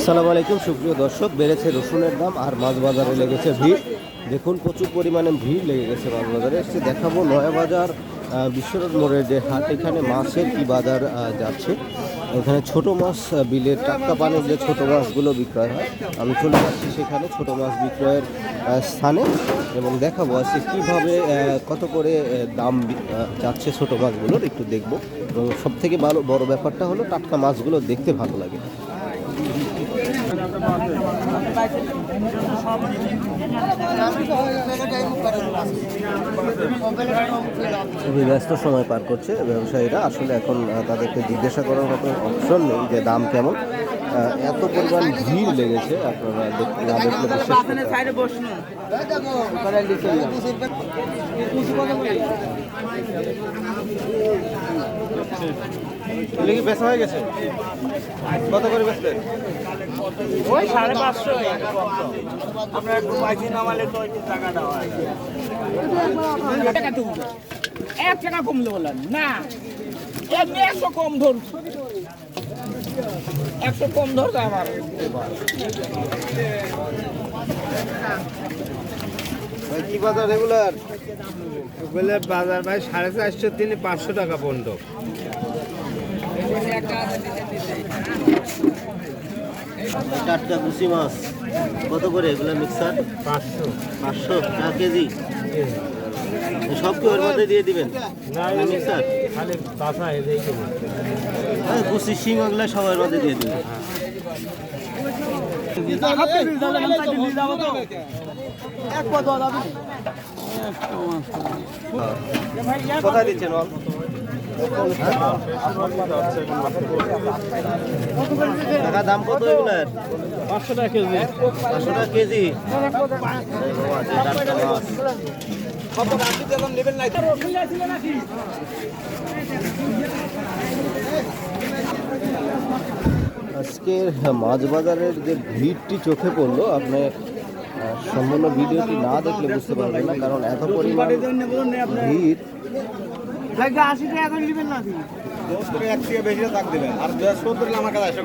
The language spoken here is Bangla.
আসসালামু আলাইকুম, সুপ্রিয় দর্শক, বেড়েছে রসুনের দাম আর মাছ বাজারে লেগেছে ভিড়। দেখুন, প্রচুর পরিমাণে ভিড় লেগে গেছে মাছ বাজারে। এসে দেখাবো নয়া বাজার বিশ্বরোড মোড়ের যে হাট, এখানে মাছের কি বাজার যাচ্ছে। এখানে ছোট মাছ বিলের টাটকা পানির যে ছোট মাছগুলো বিক্রয় হয়। আমি চলে যাচ্ছি সেখানে ছোট মাছ বিক্রয়ের স্থানে এবং দেখাবো আজকে কীভাবে কত করে দাম যাচ্ছে ছোট মাছগুলোর। একটু দেখব। এবং সব থেকে ভালো, বড় ব্যাপারটা হলো টাটকা মাছগুলো দেখতে ভালো লাগে। খুবই ব্যস্ত সময় পার করছে ব্যবসায়ীরা। আসলে এখন তাদেরকে জিজ্ঞাসা করার মতো অপশন নেই যে দাম কেমন। এত পরিমাণ ভিড় লেগেছে আপনারা দেখলে কি বেচা হয়ে গেছে? কত করে বেচলেন? ওই সাড়ে পাঁচশো। আপনার একটু নামালে তো একটু টাকাটা হয়। টাকা তুলবে এক টাকা কমলে বললেন না এমনি একশো কম ধর একশো কম ধর আমার কি বাজার রেগুলার? বলে বাজার ভাই সাড়ে চারশো তিনি পাঁচশো টাকা পর্যন্ত টাটকা কুচি মাছ। কত করে এগুলো মিক্সার? পাঁচশো। পাঁচশো টাকা কেজি? সব কি ওর মধ্যে দিয়ে দিবেন হ্যাঁ কুচি শিং ওগুলো সবার মধ্যে দিয়ে দিবেন কোথায় দিচ্ছেন টাকা দাম কত এগুলার পাঁচশো টাকা কেজি পাঁচশো টাকা কেজি আজকের মাছ বাজারের যে ভিড়টি চোখে পড়ল আপনি সম্পূর্ণ ভিডিওটি না দেখলে বুঝতে পারবেন না কারণ এত পরিমাণ ভিড়। আশি টাকা করে নেবেন না এক থেকে বেশি থাক দেবেন। আর সত্তর আমার কাছে